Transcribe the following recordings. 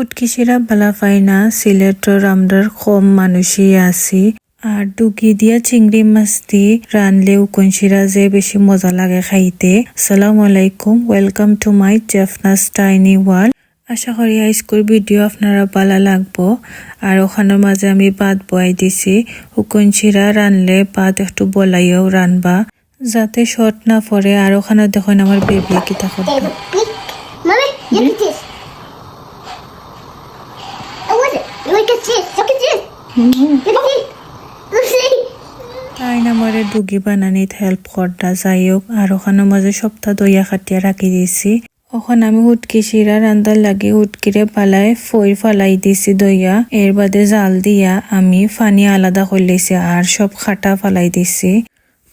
হুটকিসিরা বালা পাইনা সিলেটর আমরার কম মানুষই আছি। আর ডুগি দিয়া চিংড়ি মাছ দি রানলে উকনশিরা যে বেশি মজা লাগে খাইতে। আসসালামু আলাইকুম ওয়েলকাম টু মাই জেফনাস টাইনি ওয়ার্ল্ড আশা করি আজকের ভিডিও আপনারা ভালো লাগবো। আর ওখানের মাঝে আমি ভাত বয়াই দিছি। উকনশিরা রানলে ভাত একটু বলাইও রানবা যাতে শর্ট না পড়ে আর ওখানে দেখুন আমার বেবি কিতা করতে this. আমারে দুগি বানানিত হেল্প করতা যাই হোক আর ওখানে মাঝে সপ্তাহ দইয়া খাটিয়া রাখি দিছি। ওখানে আমি উটকি শিরা রান্দার লাগে উটকিরে পালাই ফই ফালাই দিছি দইয়া এর বাদে জাল দিয়া আমি ফানি আলাদা করে আর সব খাটা ফালাই দিছি।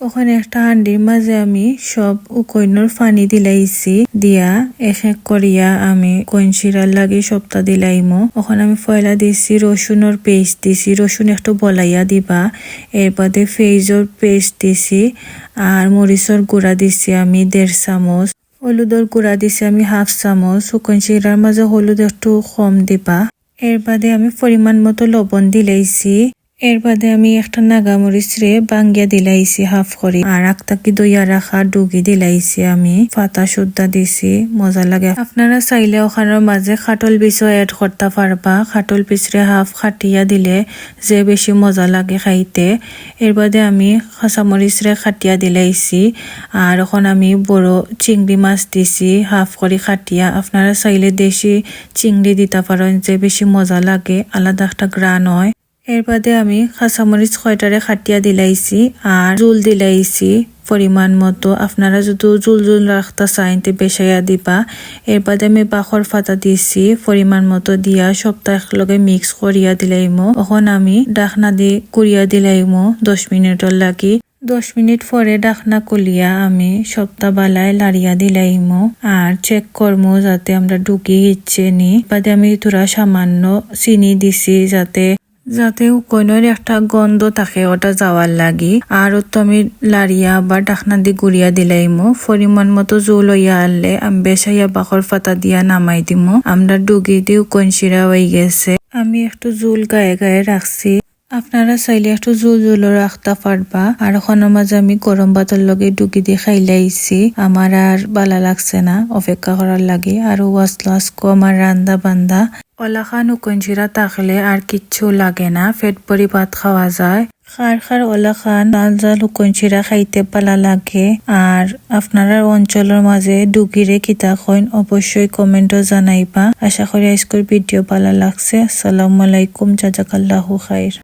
ওখানে একটা হান্ডির মাঝে আমি সব উকৈনর পানি দিলাইছি। দিয়া এক এক করিয়া আমি কইনশিরার লাগে সপ্তাহ দিলাইমো। ওখানে আমি ফয়লা দিছি, রসুনের পেস্ট দিছি। রসুন একটু বলাইয়া দিবা। এর বাদে ফেজর পেস্ট দিছি আর মরিচর গুঁড়া দিছি আমি দেড় চামচ। হলুদর গুঁড়া দিছি আমি হাফ চামচ। শুকন শিরার মাঝে হলুদ একটু কম দিবা। এর বাদে আমি পরিমাণ মতো লবণ দিলাইছি। এর বাদে আমি একটা নাগামরিচ রে বাঙ্গিয়া দিলাইছি, হাফ করে। আর একটাকি দইয়া রাখা ডুগি দিলাইছি আমি। পাতা সুদ্দা দিছি, মজা লাগে। আপনারা চাইলে ওখানের মাঝে খাটল পিসও এড করতে পারবা। খাটল পিসরে হাফ খাটিয়া দিলে যে বেশি মজা লাগে খাইতে। এর বাদে আমি কাঁচামরিচ রে খাটিয়া দিলাইছি। আর এখন আমি বড় চিংড়ি মাছ দিছি, হাফ করে খাটিয়া। আপনারা চাইলে দেশি চিংড়ি দিতে পারেন, যে বেশি মজা লাগে। আলাদা একটা গ্রান হয়। এর বাদে আমি কাঁচামরিচ কয়টারে খাটিয়া দিলাইছি আর জুল দিলাইছি পরিমাণ মতো। আপনারা যদি জুল জুল রাখতে চাইন তে বেসাইয়া দিবা। এর বাদে আমি বাখর ফাতা দিছি, পরিমাণ মতো দিয়া সপ্তাহ একলগে মিক্স করিয়া দিলাইমো। এখন আমি ডাকনা দি কুড়িয়া দিলাইমো দশ মিনিটর লাগি। দশ মিনিট পরে ডাকনা কুলিয়া আমি সপ্তাহ বালায় লাড়িয়া দিলাইমো আর চেক করমো যাতে আমরা ঢুকি ইচ্ছে নি। বাদে আমি তোরা সামান্য চিনি দিছি যাতে যাতে কইনের একটা গন্ধ থাকে ওটা যাওয়ার লাগি। আর তো আমি লারিয়া বা ডাকনা দি গুড়িয়া দিলাইমো পরিমাণ মতো জোল হইয়া আনলে। আমি বেসাইয়া বাখর পাতা দিয়া নামাই দিমো। আমরা ডুগি দিও কনসিরা হয়ে গেছে। আমি একটু জুল গায়ে গায়ে রাখছি আপনারা চাইলে একটু জোল জোলও রাখতে পারবা। আর ওখানের মাঝে আমি গরম ভাতের লগে ডুগি দিয়ে খাইলাইছি আমার আর বালা লাগছে না, অপেক্ষা করার লাগে। আর ওয়াজ লাস্কো আমার রান্দা বান্দা। ওলাখান উকঞ্জিরা থাকলে আর কিচ্ছু লাগে না, পেট ভরি ভাত খাওয়া যায়। খার খার ওলাখান লাল জাল হুকঞ্চিরা খাইতে পালা লাগে। আর আপনারা অঞ্চলের মাঝে ডুগিরে কিতা কইন অবশ্যই কমেন্টও জানাইবা। আশা করি আজকের ভিডিও ভালো লাগছে। আসসালামু আলাইকুম, জাজাকাল্লাহু খাইর।